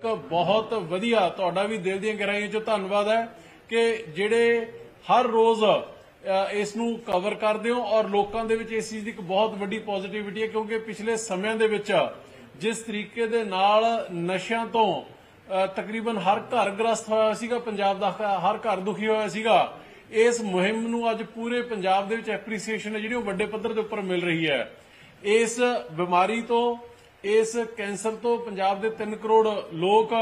ਇੱਕ ਬਹੁਤ ਵਧੀਆ ਤੁਹਾਡਾ ਵੀ ਦਿਲ ਦੀਆਂ ਗਹਿਰਾਈਆਂ ਚੋਂ ਧੰਨਵਾਦ ਹੈ ਕਿ ਜਿਹੜੇ ਹਰ ਰੋਜ਼ ਇਸ ਨੂੰ ਕਵਰ ਕਰਦੇ ਹੋ ਔਰ ਲੋਕਾਂ ਦੇ ਵਿੱਚ ਇਸ ਚੀਜ਼ ਦੀ ਇੱਕ ਬਹੁਤ ਵੱਡੀ ਪੋਜ਼ਿਟਿਵਿਟੀ ਹੈ ਕਿਉਂਕਿ ਪਿਛਲੇ ਸਮਿਆਂ ਦੇ ਵਿੱਚ ਜਿਸ ਤਰੀਕੇ ਦੇ ਨਾਲ ਨਸ਼ਿਆਂ ਤੋਂ ਤਕਰੀਬਨ ਹਰ ਘਰ ਗ੍ਰਸਤ ਹੋਇਆ ਸੀਗਾ, ਪੰਜਾਬ ਦਾ ਹਰ ਘਰ ਦੁਖੀ ਹੋਇਆ ਸੀਗਾ, ਇਸ ਮੁਹਿੰਮ ਨੂੰ ਅੱਜ ਪੂਰੇ ਪੰਜਾਬ ਦੇ ਵਿੱਚ ਐਪਰੀਸੀਏਸ਼ਨ ਹੈ ਜਿਹੜੀ ਉਹ ਵੱਡੇ ਪੱਧਰ ਦੇ ਉੱਪਰ ਮਿਲ ਰਹੀ ਹੈ। ਇਸ ਬਿਮਾਰੀ ਤੋਂ ਇਸ ਕੈਂਸਰ ਤੋਂ ਪੰਜਾਬ ਦੇ 3 ਕਰੋੜ ਲੋਕ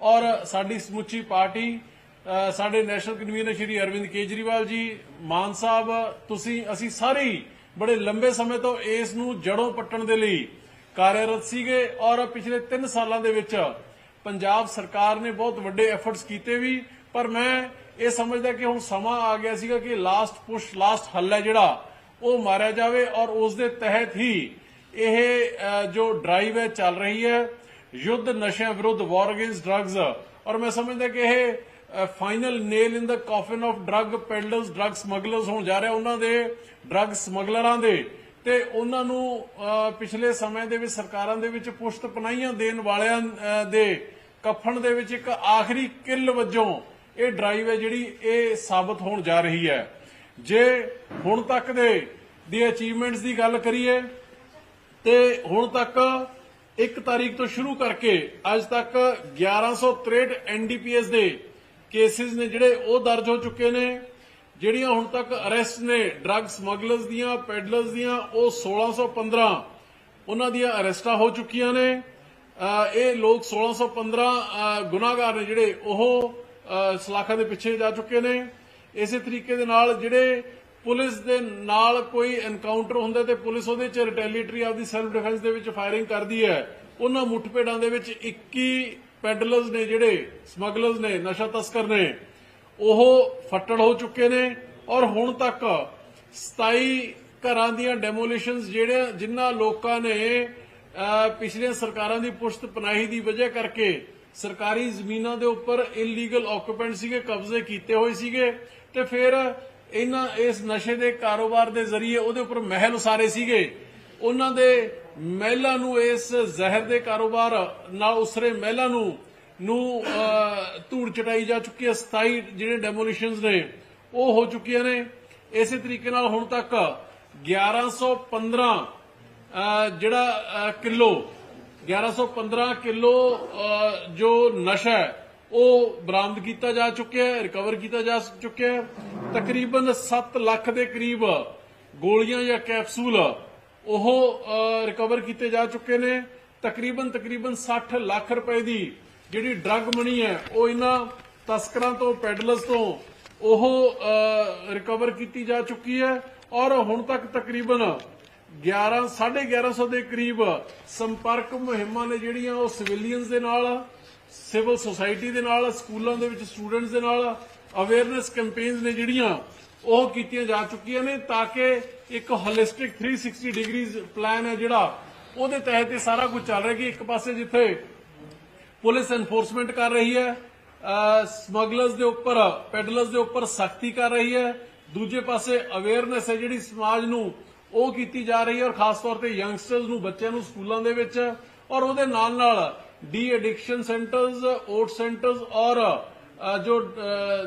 ਔਰ ਸਾਡੀ ਸਮੁੱਚੀ ਪਾਰਟੀ ਸਾਡੇ ਨੈਸ਼ਨਲ ਕਨਵੀਨਰ ਸ਼੍ਰੀ ਅਰਵਿੰਦ ਕੇਜਰੀਵਾਲ ਜੀ, ਮਾਨ ਸਾਹਿਬ, ਤੁਸੀਂ, ਅਸੀਂ ਸਾਰੇ ਬੜੇ ਲੰਬੇ ਸਮੇਂ ਤੋਂ ਇਸ ਨੂੰ ਜੜੋਂ ਪੱਟਣ ਦੇ ਲਈ ਕਾਰਜਰਤ ਸੀਗੇ ਔਰ ਪਿਛਲੇ 3 ਸਾਲਾਂ ਦੇ ਵਿੱਚ ਪੰਜਾਬ ਸਰਕਾਰ ਨੇ ਬਹੁਤ ਵੱਡੇ ਐਫਰਟਸ ਕੀਤੇ ਵੀ, ਪਰ ਮੈਂ ਇਹ ਸਮਝਦਾ ਕਿ ਹੁਣ ਸਮਾਂ ਆ ਗਿਆ ਸੀਗਾ ਕਿ ਲਾਸਟ ਪੁਸ਼ ਲਾਸਟ ਹੱਲ ਹੈ ਜਿਹੜਾ, ਉਹ ਮਾਰਿਆ ਜਾਵੇ ਔਰ ਉਸ ਦੇ ਤਹਿਤ ਹੀ ਇਹ ਜੋ ਡਰਾਈਵ ਹੈ, ਚੱਲ ਰਹੀ ਹੈ। ਯੁੱਧ ਨਸ਼ਿਆਂ ਵਿਰੁੱਧ ਵਾਰ ਅਗੇਂਸਟ ਡਰੱਗਸ ਔਰ ਮੈਂ ਸਮਝਦਾ ਕਿ ਇਹ final nail in the coffin of drug peddlers drug smugglers ਹੋਣ ਜਾ ਰਿਹਾ ਉਹਨਾਂ ਦੇ ਡਰੱਗ ਸਮਗਲਰਾਂ ਦੇ। ਤੇ ਉਹਨਾਂ ਨੂੰ ਪਿਛਲੇ ਸਮੇਂ ਦੇ ਵਿੱਚ ਸਰਕਾਰਾਂ ਦੇ ਵਿੱਚ ਪੁਸ਼ਤ ਪਨਾਈਆਂ ਦੇਣ ਵਾਲਿਆਂ ਦੇ ਕਫਨ ਦੇ ਵਿੱਚ ਇੱਕ ਆਖਰੀ ਕਿੱਲ ਵਜੋਂ ਇਹ ਡਰਾਈਵ ਹੈ ਜਿਹੜੀ ਇਹ ਸਾਬਤ ਹੋਣ ਜਾ ਰਹੀ ਹੈ। ਜੇ ਹੁਣ ਤੱਕ ਦੇ, ਦੀ ਅਚੀਵਮੈਂਟਸ ਦੀ ਗੱਲ ਕਰੀਏ ਤੇ ਹੁਣ ਤੱਕ 1 ਤਾਰੀਖ ਤੋਂ ਸ਼ੁਰੂ ਕਰਕੇ ਅੱਜ ਤੱਕ 1163 ਐਨਡੀਪੀਐਸ ਦੇ ਕੇਸਿਸ ਨੇ ਜਿਹੜੇ ਉਹ ਦਰਜ ਹੋ ਚੁੱਕੇ ਨੇ, ਜਿਹੜੀਆਂ ਹੁਣ ਤੱਕ ਅਰੈਸਟ ਨੇ ਡਰੱਗ ਸਮਗਲਰਸ ਦੀਆਂ, ਪੈਡਲਰਸ ਦੀਆਂ, ਉਹ 1615 ਉਹਨਾਂ ਦੀਆਂ ਅਰੈਸਟਾਂ ਹੋ ਚੁੱਕੀਆਂ ਨੇ। ਇਹ ਲੋਕ 1615 ਅਹ ਗੁਨਾਹਗਾਰ ਨੇ ਜਿਹੜੇ ਉਹ ਸਲਾਖਾਂ ਦੇ ਪਿੱਛੇ ਜਾ ਚੁੱਕੇ ਨੇ। ਇਸੇ ਤਰੀਕੇ ਦੇ ਨਾਲ ਜਿਹੜੇ ਪੁਲਿਸ ਦੇ ਨਾਲ ਕੋਈ ਐਨਕਾਊਂਟਰ ਹੁੰਦਾ ਤੇ ਪੁਲਿਸ ਉਹਦੇ ਚ ਰਿਟੈਲੀਟਰੀ ਆਫ ਸੈਲਫ ਡਿਫੈਂਸ ਦੇ ਵਿੱਚ ਫਾਇਰਿੰਗ ਕਰਦੀ ਹੈ। ਉਹਨਾਂ ਮੁੱਠਭੇੜਾਂ ਦੇ ਵਿੱਚ 21 ਪੈਡਲਰਸ ਨੇ ਜਿਹੜੇ ਸਮਗਲਰਸ ਨੇ, ਨਸ਼ਾ ਤਸਕਰ ਨੇ, ਉਹ ਫੱਟੜ ਹੋ ਚੁੱਕੇ ਨੇ ਔਰ ਹੁਣ ਤੱਕ 27 ਘਰਾਂ ਦੀਆਂ ਡੈਮੋਲੀਸ਼ਨਸ ਜਿਹੜੇ ਜਿਨ੍ਹਾਂ ਲੋਕਾਂ ਨੇ ਪਿਛਲੀਆਂ ਸਰਕਾਰਾਂ ਦੀ ਪੁਸ਼ਤ ਪਨਾਹੀ ਦੀ ਵਜ੍ਹਾ ਕਰਕੇ ਸਰਕਾਰੀ ਜ਼ਮੀਨਾਂ ਦੇ ਉੱਪਰ ਇਲੀਗਲ ਆਕੂਪੈਂਟ ਸੀਗੇ, ਕਬਜ਼ੇ ਕੀਤੇ ਹੋਏ ਸੀਗੇ ਤੇ ਫਿਰ ਇਹਨਾਂ ਇਸ ਨਸ਼ੇ ਦੇ ਕਾਰੋਬਾਰ ਦੇ ਜ਼ਰੀਏ ਉਹਦੇ ਉੱਪਰ ਮਹਿਲ ਉਸਾਰੇ ਸੀਗੇ। ਉਹਨਾਂ ਦੇ ਮਹਿਲਾਂ ਨੂੰ ਇਸ ਜ਼ਹਿਰ ਦੇ ਕਾਰੋਬਾਰ ਨਾਲ ਉਸਰੇ ਮਹਿਲਾਂ ਨੂੰ ਨੂੰ ਧੂੜ ਚਟਾਈ ਜਾ ਚੁੱਕੀ ਹੈ। 27 ਜਿਹੜੇ ਡੈਮੋਲੀਸ਼ਨਸ ਨੇ ਉਹ ਹੋ ਚੁੱਕੀਆਂ ਨੇ। ਇਸੇ ਤਰੀਕੇ ਨਾਲ ਹੁਣ ਤੱਕ 1115 ਅਹ, ਜਿਹੜਾ ਅਹ, ਕਿਲੋ 1115 ਕਿਲੋ ਅਹ, ਜੋ ਨਸ਼ਾ ਹੈ ਉਹ ਬਰਾਮਦ ਕੀਤਾ ਜਾ ਚੁੱਕਿਆ ਹੈ ਰਿਕਵਰ ਕੀਤਾ ਜਾ ਚੁੱਕਿਆ ਹੈ। ਤਕਰੀਬਨ 7 ਲੱਖ ਦੇ ਕਰੀਬ ਗੋਲੀਆਂ ਜਾਂ ਕੈਪਸੂਲ ਉਹ ਰਿਕਵਰ ਕੀਤੇ ਜਾ ਚੁੱਕੇ ਨੇ। ਤਕਰੀਬਨ ਤਕਰੀਬਨ 60 ਲੱਖ ਰੁਪਏ ਦੀ ਜਿਹੜੀ ਡਰੱਗ ਮਨੀ ਹੈ, ਉਹ ਇਹਨਾਂ ਤਸਕਰਾਂ ਤੋਂ ਪੈਡਲਰਸ ਤੋਂ ਉਹ ਰਿਕਵਰ ਕੀਤੀ ਜਾ ਚੁੱਕੀ ਹੈ। ਔਰ ਹੁਣ ਤੱਕ ਤਕਰੀਬਨ 11 1150 ਦੇ ਕਰੀਬ ਸੰਪਰਕ ਮੁਹਿੰਮਾਂ ਨੇ ਜਿਹੜੀਆਂ ਉਹ ਸਿਵਿਲੀਅਨਸ ਦੇ ਨਾਲ ਸਿਵਲ ਸੁਸਾਇਟੀ ਦੇ ਨਾਲ, ਸਕੂਲਾਂ ਦੇ ਵਿੱਚ ਸਟੂਡੈਂਟਸ ਦੇ ਨਾਲ ਅਵੇਅਰਨੈਸ ਕੈਂਪੇਨਸ ਨੇ ਜਿਹੜੀਆਂ ਉਹ ਕੀਤੀਆਂ ਜਾ ਚੁੱਕੀਆਂ ਨੇ ਤਾਂ ਕਿ ਇੱਕ ਹੋਲਿਸਟਿਕ 360 ਡਿਗਰੀਜ਼ ਪਲਾਨ ਹੈ ਜਿਹੜਾ, ਉਹਦੇ ਤਹਿਤ ਇਹ ਸਾਰਾ ਕੁਝ ਚੱਲ ਰਿਹਾ ਕਿ ਇੱਕ ਪਾਸੇ ਜਿੱਥੇ ਪੁਲਿਸ ਐਨਫੋਰਸਮੈਂਟ ਕਰ ਰਹੀ ਹੈ ਸਮਗਲਰਸ ਦੇ ਉੱਪਰ ਪੈਡਲਰਸ ਦੇ ਉੱਪਰ ਸਖਤੀ ਕਰ ਰਹੀ ਹੈ, ਦੂਜੇ ਪਾਸੇ ਅਵੇਅਰਨੈਸ ਹੈ ਜਿਹੜੀ ਸਮਾਜ ਨੂੰ ਉਹ ਕੀਤੀ ਜਾ ਰਹੀ ਹੈ ਔਰ ਖਾਸ ਤੌਰ ਤੇ ਯੰਗਸਟਰਸ ਨੂੰ, ਬੱਚਿਆਂ ਨੂੰ ਸਕੂਲਾਂ ਦੇ ਵਿੱਚ ਔਰ ਉਹਦੇ ਨਾਲ ਨਾਲ de addiction centres OAT centres ਔਰ ਜੋ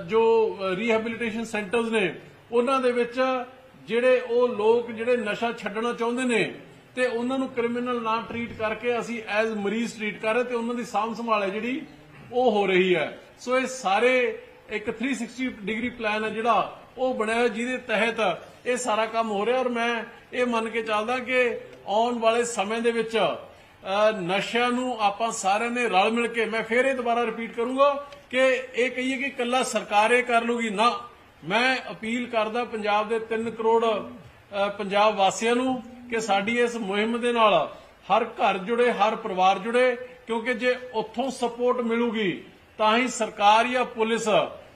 ਜੋ ਰੀਹੈਬਿਲਿਟੇਸ਼ਨ ਸੈਂਟਰਸ ਨੇ, ਉਹਨਾਂ ਦੇ ਵਿੱਚ ਜਿਹੜੇ ਉਹ ਲੋਕ ਜਿਹੜੇ ਨਸ਼ਾ ਛੱਡਣਾ ਚਾਹੁੰਦੇ ਨੇ, ਤੇ ਉਹਨਾਂ ਨੂੰ ਕ੍ਰਿਮੀਨਲ ਨਾ ਟਰੀਟ ਕਰਕੇ ਅਸੀਂ ਐਜ਼ ਮਰੀਜ਼ ਟ੍ਰੀਟ ਕਰ ਰਹੇ ਤੇ ਉਹਨਾਂ ਦੀ ਸਾਂਭ ਸੰਭਾਲ ਹੈ ਜਿਹੜੀ ਉਹ ਹੋ ਰਹੀ ਹੈ। ਸੋ ਇਹ ਸਾਰੇ ਇੱਕ 360 ਡਿਗਰੀ ਪਲਾਨ ਹੈ ਜਿਹੜਾ ਉਹ ਬਣਿਆ ਹੋਇਆ ਜਿਹਦੇ ਤਹਿਤ ਇਹ ਸਾਰਾ ਕੰਮ ਹੋ ਰਿਹਾ ਔਰ ਮੈਂ ਇਹ ਮੰਨ ਕੇ ਚੱਲਦਾ ਕਿ ਆਉਣ ਵਾਲੇ ਸਮੇਂ ਦੇ ਵਿੱਚ ਨਸ਼ਿਆਂ ਨੂੰ ਆਪਾਂ ਸਾਰਿਆਂ ਨੇ ਰਲ ਮਿਲ ਕੇ ਮੈਂ ਫੇਰ ਇਹ ਦੁਬਾਰਾ ਰਿਪੀਟ ਕਰੂੰਗਾ ਕਿ ਇਹ ਕਹੀਏ ਕਿ ਕੱਲਾ ਸਰਕਾਰ ਇਹ ਕਰ ਲੂਗੀ ਨਾ। ਮੈਂ ਅਪੀਲ ਕਰਦਾ ਪੰਜਾਬ ਦੇ 3 ਕਰੋੜ ਪੰਜਾਬ ਵਾਸੀਆਂ ਨੂੰ ਕਿ ਸਾਡੀ ਇਸ ਮੁਹਿੰਮ ਦੇ ਨਾਲ ਹਰ ਘਰ ਜੁੜੇ, ਹਰ ਪਰਿਵਾਰ ਜੁੜੇ, ਕਿਉਂਕਿ ਜੇ ਉੱਥੋਂ ਸਪੋਰਟ ਮਿਲੂਗੀ ਤਾਂ ਹੀ ਸਰਕਾਰ ਜਾਂ ਪੁਲਿਸ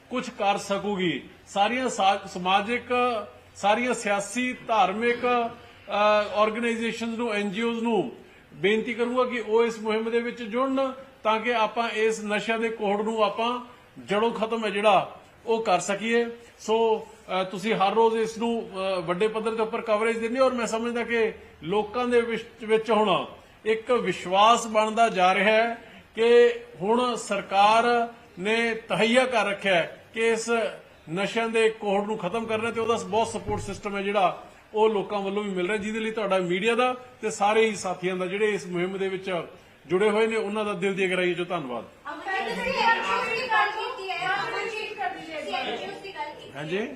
ਕੁਝ ਕਰ ਸਕੂਗੀ। ਸਾਰੀਆਂ ਸਮਾਜਿਕ, ਸਾਰੀਆਂ ਸਿਆਸੀ, ਧਾਰਮਿਕ ਆਰਗੇਨਾਈਜੇਸ਼ਨਸ ਨੂੰ ਐਨਜੀਓਜ਼ ਨੂੰ ਬੇਨਤੀ ਕਰੂੰਗਾ ਕਿ ਉਹ ਇਸ ਮੁਹਿੰਮ ਦੇ ਵਿੱਚ ਜੁੜਨ ਤਾਂ ਕਿ ਆਪਾਂ ਇਸ ਨਸ਼ਿਆਂ ਦੇ ਕੋਹੜ ਨੂੰ ਆਪਾਂ ਜੜੋਂ ਖਤਮ ਹੈ ਜਿਹੜਾ ਉਹ ਕਰ ਸਕੀਏ। ਸੋ ਤੁਸੀਂ ਹਰ ਰੋਜ਼ ਇਸ ਨੂੰ ਵੱਡੇ ਪੱਧਰ ਦੇ ਉੱਪਰ ਕਵਰੇਜ ਦਿੰਦੇ ਹੋ ਔਰ ਮੈਂ ਸਮਝਦਾ ਕਿ ਲੋਕਾਂ ਦੇ ਵਿੱਚ ਹੁਣ ਇੱਕ ਵਿਸ਼ਵਾਸ ਬਣਦਾ ਜਾ ਰਿਹਾ ਹੈ ਕਿ ਹੁਣ ਸਰਕਾਰ ਨੇ ਤਹਈਆ ਕਰ ਰੱਖਿਆ ਕਿ ਇਸ ਨਸ਼ਿਆਂ ਦੇ ਕੋਹੜ ਨੂੰ ਖਤਮ ਕਰਨਾ ਤੇ ਉਹਦਾ ਬਹੁਤ ਸਪੋਰਟ ਸਿਸਟਮ ਹੈ ਜਿਹੜਾ ਉਹ ਲੋਕਾਂ ਵੱਲੋਂ ਵੀ ਮਿਲ ਰਿਹਾ ਜਿਹਦੇ ਲਈ ਤੁਹਾਡਾ ਮੀਡੀਆ ਦਾ ਤੇ ਸਾਰੇ ਹੀ ਸਾਥੀਆਂ ਦਾ ਜਿਹੜੇ ਇਸ ਮੁਹਿੰਮ ਦੇ ਵਿੱਚ ਜੁੜੇ ਹੋਏ ਨੇ ਉਹਨਾਂ ਦਾ ਦਿਲ ਦੀ ਗਹਿਰਾਈ ਚੋਂ ਧੰਨਵਾਦ। ਹਾਂਜੀ।